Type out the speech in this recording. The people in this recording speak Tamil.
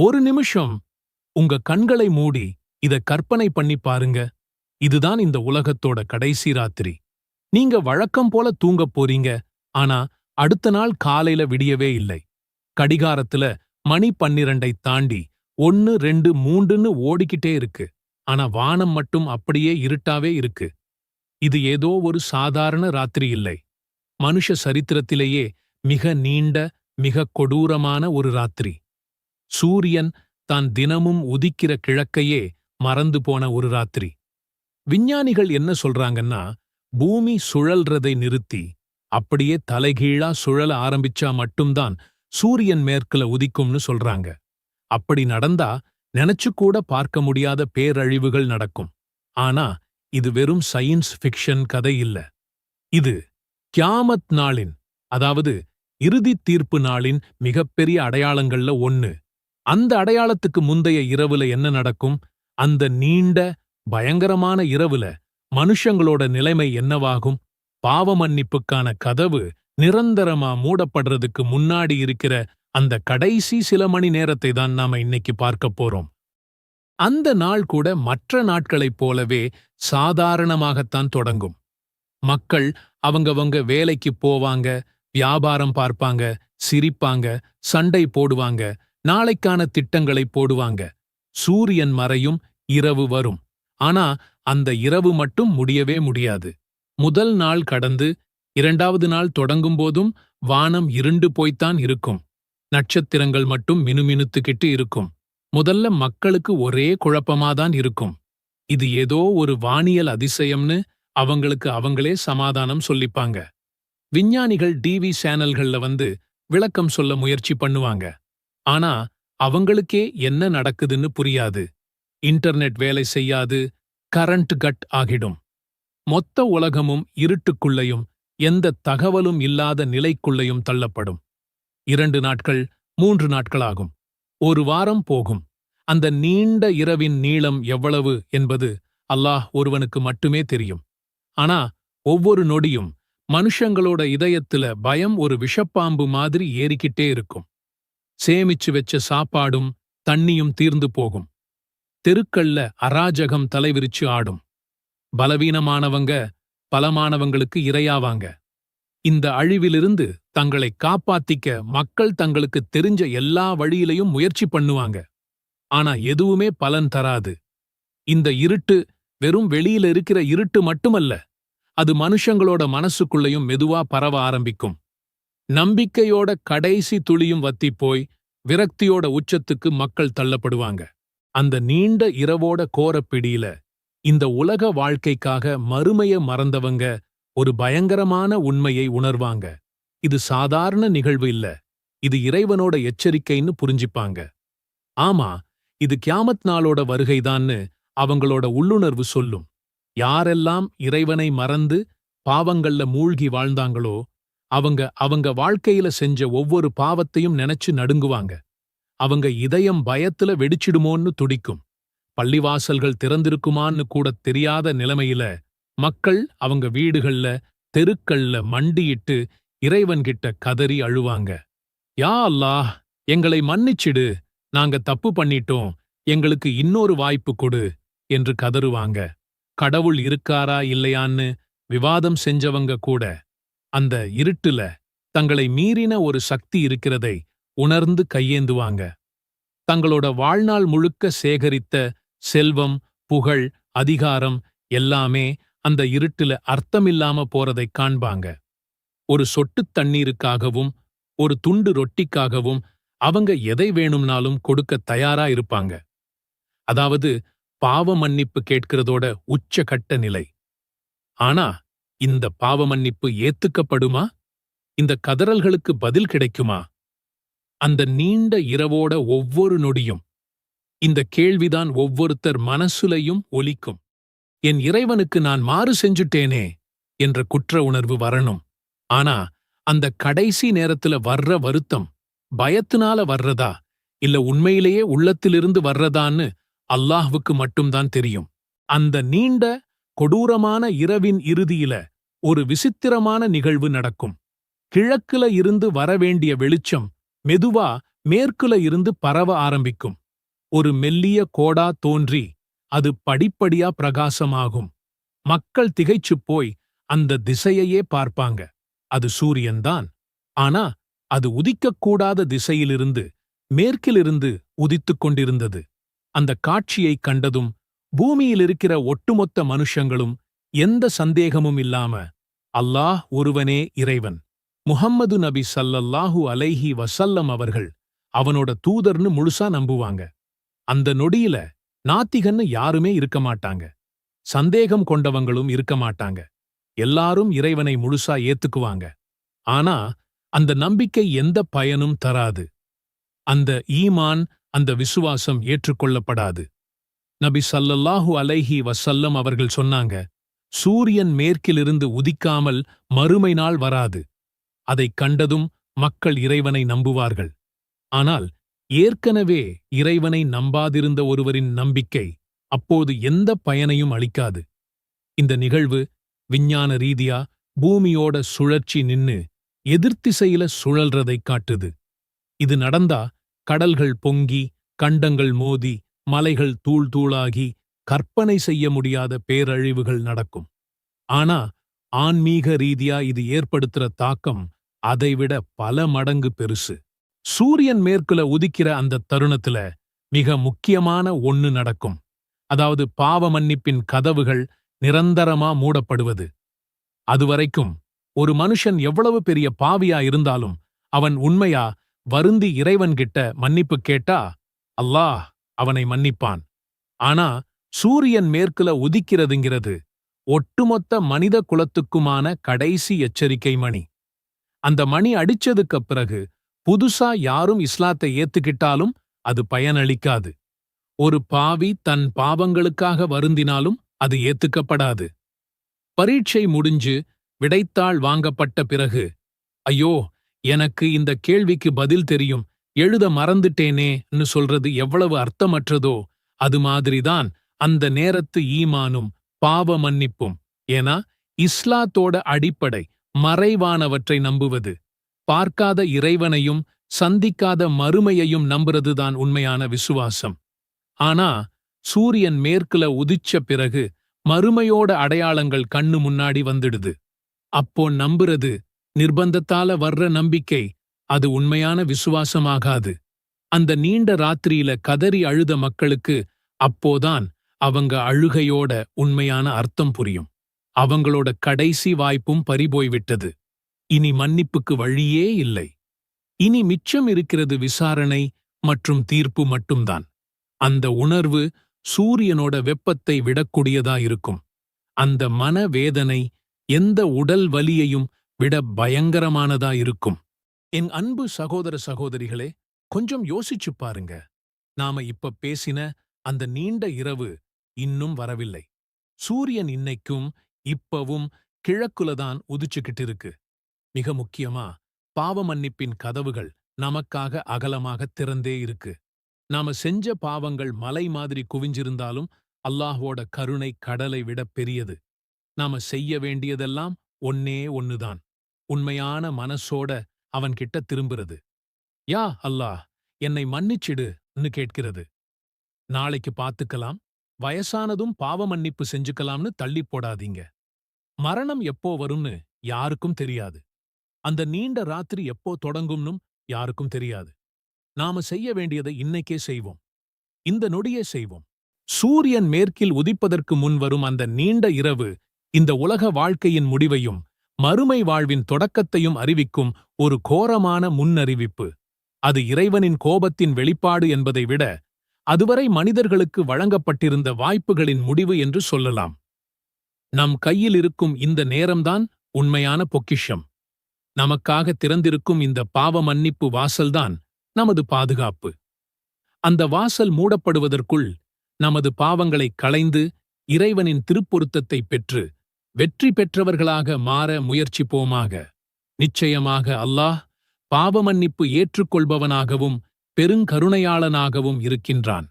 ஒரு நிமிஷம். உங்க கண்களை மூடி இத கற்பனை பண்ணி பாருங்க. இதுதான் இந்த உலகத்தோட கடைசி ராத்திரி. நீங்க வழக்கம் போல தூங்கப் போறீங்க. ஆனா அடுத்த நாள் காலையில விடியவே இல்லை. கடிகாரத்துல மணி பன்னிரண்டை தாண்டி ஒன்னு ரெண்டு மூண்டுன்னு ஓடிக்கிட்டே இருக்கு. ஆனா வானம் மட்டும் அப்படியே இருட்டாவே இருக்கு. இது ஏதோ ஒரு சாதாரண ராத்திரி இல்லை. மனுஷ சரித்திரத்திலேயே மிக நீண்ட மிக கொடூரமான ஒரு ராத்திரி. சூரியன் தான் தினமும் உதிக்கிற கிழக்கையே மறந்து போன ஒரு ராத்திரி. விஞ்ஞானிகள் என்ன சொல்றாங்கன்னா பூமி சுழல்றதை நிறுத்தி அப்படியே தலைகீழா சுழல ஆரம்பிச்சா மட்டும்தான் சூரியன் மேற்குல உதிக்கும்னு சொல்றாங்க. அப்படி நடந்தா நினைச்சு கூட பார்க்க முடியாத பேரழிவுகள் நடக்கும். ஆனா இது வெறும் சயின்ஸ் ஃபிக்ஷன் கதை இல்ல. இது கியாமத் நாளின் அதாவது இறுதித் தீர்ப்பு நாளின் மிகப்பெரிய அடையாளங்கள்ல ஒன்னு அந்த அடையாளத்துக்கு முந்தைய இரவுல என்ன நடக்கும்? அந்த நீண்ட பயங்கரமான இரவுல மனுஷங்களோட நிலைமை என்னவாகும்? பாவ மன்னிப்புக்கான கதவு நிரந்தரமா மூடப்படுறதுக்கு முன்னாடி இருக்கிற அந்த கடைசி சில மணி நேரத்தை தான் நாம இன்னைக்கு பார்க்க போறோம். அந்த நாள் கூட மற்ற நாட்களைப் போலவே சாதாரணமாகத்தான் தொடங்கும். மக்கள் அவங்கவங்க வேலைக்கு போவாங்க வியாபாரம் பார்ப்பாங்க சிரிப்பாங்க சண்டை போடுவாங்க நாளைக்கான திட்டங்களை போடுவாங்க. சூரியன் மறையும் இரவு வரும். ஆனா அந்த இரவு மட்டும் முடியவே முடியாது. முதல் நாள் கடந்து இரண்டாவது நாள் தொடங்கும்போதும் வானம் இருண்டு போய்த்தான் இருக்கும். நட்சத்திரங்கள் மட்டும் மினுமினுத்துக்கிட்டு இருக்கும். முதல்ல மக்களுக்கு ஒரே குழப்பமாதான் இருக்கும். இது ஏதோ ஒரு வானியல் அதிசயம்னு அவங்களுக்கு அவங்களே சமாதானம் சொல்லிப்பாங்க. விஞ்ஞானிகள் டிவி சேனல்கள்ல வந்து விளக்கம் சொல்ல முயற்சி பண்ணுவாங்க. ஆனா அவங்களுக்கே என்ன நடக்குதுன்னு புரியாது. இன்டர்நெட் வேலை செய்யாது கரண்ட் கட் ஆகிடும். மொத்த உலகமும் இருட்டுக்குள்ளையும் எந்த தகவலும் இல்லாத நிலைக்குள்ளையும் தள்ளப்படும். இரண்டு நாட்கள் மூன்று நாட்களாகும். ஒரு வாரம் போகும். அந்த நீண்ட இரவின் நீளம் எவ்வளவு என்பது அல்லாஹ் ஒருவனுக்கு மட்டுமே தெரியும். ஆனா ஒவ்வொரு நொடியும் மனுஷங்களோட இதயத்துல பயம் ஒரு விஷப்பாம்பு மாதிரி ஏறிக்கிட்டே இருக்கும். சேமிச்சு வெச்ச சாப்பாடும் தண்ணியும் தீர்ந்து போகும். தெருக்கள்ல அராஜகம் தலைவிரிச்சு ஆடும். பலவீனமானவங்க பலமானவங்களுக்கு இரையாவாங்க. இந்த அழிவிலிருந்து தங்களை காப்பாத்திக்க மக்கள் தங்களுக்கு தெரிஞ்ச எல்லா வழியிலையும் முயற்சி பண்ணுவாங்க. ஆனா எதுவுமே பலன் தராது. இந்த இருட்டு வெறும் வெளியில இருக்கிற இருட்டு மட்டுமல்ல அது மனுஷங்களோட மனசுக்குள்ளேயும் மெதுவா பரவ ஆரம்பிக்கும். நம்பிக்கையோட கடைசி துளியும் வத்திப் போய் விரக்தியோட உச்சத்துக்கு மக்கள் தள்ளப்படுவாங்க. அந்த நீண்ட இரவோட கோரப்பிடியில இந்த உலக வாழ்க்கைக்காக மறுமைய மறந்தவங்க ஒரு பயங்கரமான உண்மையை உணர்வாங்க. இது சாதாரண நிகழ்வு இல்ல. இது இறைவனோட எச்சரிக்கைன்னு புரிஞ்சிப்பாங்க. ஆமா இது கியாமத் நாளோட வருகைதான்னு அவங்களோட உள்ளுணர்வு சொல்லும். யாரெல்லாம் இறைவனை மறந்து பாவங்கள்ல மூழ்கி வாழ்ந்தாங்களோ அவங்க அவங்க வாழ்க்கையில செஞ்ச ஒவ்வொரு பாவத்தையும் நினைச்சு நடுங்குவாங்க. அவங்க இதயம் பயத்துல வெடிச்சிடுமோன்னு துடிக்கும். பள்ளிவாசல்கள் திறந்திருக்குமான்னு கூட தெரியாத நிலைமையில மக்கள் அவங்க வீடுகள்ல தெருக்கள்ல மண்டியிட்டு இறைவன்கிட்ட கதறி அழுவாங்க. யா அல்லாஹ் எங்களை மன்னிச்சிடு. நாங்க தப்பு பண்ணிட்டோம். எங்களுக்கு இன்னொரு வாய்ப்பு கொடு என்று கதறுவாங்க. கடவுள் இருக்காரா இல்லையான்னு விவாதம் செஞ்சவங்க கூட அந்த இருட்டுல தங்களை மீறின ஒரு சக்தி இருக்கிறதை உணர்ந்து கையேந்துவாங்க. தங்களோட வாழ்நாள் முழுக்க சேகரித்த செல்வம் புகழ் அதிகாரம் எல்லாமே அந்த இருட்டுல அர்த்தமில்லாம போறதைக் காண்பாங்க. ஒரு சொட்டுத் தண்ணீருக்காகவும் ஒரு துண்டு ரொட்டிக்காகவும் அவங்க எதை வேணும்னாலும் கொடுக்க தயாரா இருப்பாங்க. அதாவது பாவ மன்னிப்பு கேட்கிறதோட உச்சகட்ட நிலை. ஆனா இந்த பாவமன்னிப்பு ஏத்துக்கப்படுமா? இந்த கதறல்களுக்கு பதில் கிடைக்குமா? அந்த நீண்ட இரவோட ஒவ்வொரு நொடியும் இந்த கேள்விதான் ஒவ்வொருத்தர் மனசுலையும் ஒலிக்கும். என் இறைவனுக்கு நான் மாறு செஞ்சுட்டேனே என்ற குற்ற உணர்வு வரணும். ஆனா அந்த கடைசி நேரத்துல வர்ற வருத்தம் பயத்தினால வர்றதா? இல்ல உண்மையிலேயே உள்ளத்திலிருந்து வர்றதான்னு அல்லாஹ்வுக்கு மட்டும்தான் தெரியும். அந்த நீண்ட கொடூரமான இரவின் இறுதியில ஒரு விசித்திரமான நிகழ்வு நடக்கும். கிழக்குல இருந்து வரவேண்டிய வெளிச்சம் மெதுவா மேற்குல இருந்து பரவ ஆரம்பிக்கும். ஒரு மெல்லிய கோடா தோன்றி அது படிப்படியா பிரகாசமாகும். மக்கள் திகைச்சுப் போய் அந்த திசையையே பார்ப்பாங்க. அது சூரியன்தான் ஆனா அது உதிக்கக்கூடாத திசையிலிருந்து மேற்கிலிருந்து உதித்துக் கொண்டிருந்தது. அந்த காட்சியைக் கண்டதும் பூமியில் இருக்கிற ஒட்டுமொத்த மனுஷங்களும் எந்த சந்தேகமும் இல்லாம அல்லாஹ் ஒருவனே இறைவன். முஹம்மது நபி சல்லல்லாஹு அலைஹி வசல்லம் அவர்கள் அவனோட தூதர்னு முழுசா நம்புவாங்க. அந்த நொடியில நாத்திகன்னு யாருமே இருக்க மாட்டாங்க. சந்தேகம் கொண்டவங்களும் இருக்க மாட்டாங்க. எல்லாரும் இறைவனை முழுசா ஏத்துக்குவாங்க. ஆனா அந்த நம்பிக்கை எந்த பயனும் தராது. அந்த ஈமான் அந்த விசுவாசம் ஏற்றுக்கொள்ளப்படாது. நபி சல்லல்லாஹு அலைஹி வசல்லம் அவர்கள் சொன்னாங்க சூரியன் மேற்கிலிருந்து உதிக்காமல் மறுமை நாள் வராது. அதைக் கண்டதும் மக்கள் இறைவனை நம்புவார்கள். ஆனால் ஏற்கனவே இறைவனை நம்பாதிருந்த ஒருவரின் நம்பிக்கை அப்போது எந்த பயனையும் அளிக்காது. இந்த நிகழ்வு விஞ்ஞான ரீதியா பூமியோட சுழற்சி நின்னு எதிர்த்திசையில சுழல்றதைக் காட்டுது. இது நடந்தா கடல்கள் பொங்கி கண்டங்கள் மோதி மலைகள் தூள் தூளாகி கற்பனை செய்ய முடியாத பேரழிவுகள் நடக்கும். ஆனா ஆன்மீக ரீதியா இது ஏற்படுத்துற தாக்கம் அதைவிட பல மடங்கு பெருசு. சூரியன் மேற்குல உதிக்கிற அந்த தருணத்துல மிக முக்கியமான ஒன்னு நடக்கும். அதாவது பாவ மன்னிப்பின் கதவுகள் நிரந்தரமா மூடப்படுவது. அதுவரைக்கும் ஒரு மனுஷன் எவ்வளவு பெரிய பாவியா இருந்தாலும் அவன் உண்மையா வருந்தி இறைவன்கிட்ட மன்னிப்பு கேட்டா அல்லாஹ் அவனை மன்னிப்பான். ஆனா சூரியன் மேற்குல உதிக்கிறதுங்கிறது ஒட்டுமொத்த மனித குலத்துக்குமான கடைசி எச்சரிக்கை மணி. அந்த மணி அடிச்சதுக்குப் பிறகு புதுசா யாரும் இஸ்லாத்தை ஏத்துக்கிட்டாலும் அது பயனளிக்காது. ஒரு பாவி தன் பாவங்களுக்காக வருந்தினாலும் அது ஏத்துக்கப்படாது. பரீட்சை முடிஞ்சு விடைத்தாள் வாங்கப்பட்ட பிறகு ஐயோ எனக்கு இந்த கேள்விக்கு பதில் தெரியும். எழுத மறந்துட்டேனேன்னு சொல்றது எவ்வளவு அர்த்தமற்றதோ அது மாதிரிதான் அந்த நேரத்து ஈமானும் பாவ மன்னிப்பும். ஏனா இஸ்லாத்தோட அடிப்படை மறைவானவற்றை நம்புவது. பார்க்காத இறைவனையும் சந்திக்காத மறுமையையும் நம்புறதுதான் உண்மையான விசுவாசம். ஆனா சூரியன் மேற்குல உதிச்ச பிறகு மறுமையோட அடையாளங்கள் கண்ணு முன்னாடி வந்துடுது. அப்போ நம்புறது நிர்பந்தத்தால வர்ற நம்பிக்கை அது உண்மையான விசுவாசமாகாது. அந்த நீண்ட ராத்திரியில கதறி அழுத மக்களுக்கு அப்போதான் அவங்க அழுகையோட உண்மையான அர்த்தம் புரியும். அவங்களோட கடைசி வாய்ப்பும் பறிபோய்விட்டது. இனி மன்னிப்புக்கு வழியே இல்லை. இனி மிச்சம் இருக்கிறது விசாரணை மற்றும் தீர்ப்பு மட்டும்தான். அந்த உணர்வு சூரியனோட வெப்பத்தை விடக்கூடியதா இருக்கும். அந்த மன வேதனை எந்த உடல் வலியையும் விட பயங்கரமானதா இருக்கும். என் அன்பு சகோதர சகோதரிகளே கொஞ்சம் யோசிச்சுப் பாருங்க. நாம இப்ப பேசின அந்த நீண்ட இரவு இன்னும் வரவில்லை. சூரியன் இன்னைக்கும் இப்பவும் கிழக்குலதான் உதிச்சுக்கிட்டு இருக்கு. மிக முக்கியமா பாவ மன்னிப்பின் கதவுகள் நமக்காக அகலமாக திறந்தே இருக்கு. நாம செஞ்ச பாவங்கள் மலை மாதிரி குவிஞ்சிருந்தாலும் அல்லாஹ்வோட கருணை கடலை விட பெரியது. நாம செய்ய வேண்டியதெல்லாம் ஒன்னே ஒன்னுதான். உண்மையான மனசோட அவன்கிட்ட திரும்புறது. யா அல்லாஹ் என்னை மன்னிச்சிடுன்னு கேட்கிறது. நாளைக்கு பாத்துக்கலாம். வயசானதும் பாவ மன்னிப்பு செஞ்சுக்கலாம்னு தள்ளி போடாதீங்க. மரணம் எப்போ வரும்னு யாருக்கும் தெரியாது. அந்த நீண்ட ராத்திரி எப்போ தொடங்கும்னும் யாருக்கும் தெரியாது. நாம செய்ய வேண்டியதை இன்னைக்கே செய்வோம். இந்த நொடியே செய்வோம். சூரியன் மேற்கில் உதிப்பதற்கு முன் வரும் அந்த நீண்ட இரவு இந்த உலக வாழ்க்கையின் முடிவையும் மறுமை வாழ்வின் தொடக்கத்தையும் அறிவிக்கும் ஒரு கோரமான முன்னறிவிப்பு. அது இறைவனின் கோபத்தின் வெளிப்பாடு என்பதை விட அதுவரை மனிதர்களுக்கு வழங்கப்பட்டிருந்த வாய்ப்புகளின் முடிவு என்று சொல்லலாம். நம் கையில் இருக்கும் இந்த நேரம்தான் உண்மையான பொக்கிஷம். நமக்காக திறந்திருக்கும் இந்த பாவ மன்னிப்பு வாசல்தான் நமது பாதுகாப்பு. அந்த வாசல் மூடப்படுவதற்குள் நமது பாவங்களைக் களைந்து இறைவனின் திருப்பொருத்தத்தை பெற்று வெற்றி பெற்றவர்களாக மாற முயற்சிப்போமாக. நிச்சயமாக அல்லாஹ் பாவமன்னிப்பு ஏற்றுக்கொள்பவனாகவும் பெருங்கருணையாளனாகவும் இருக்கின்றான்.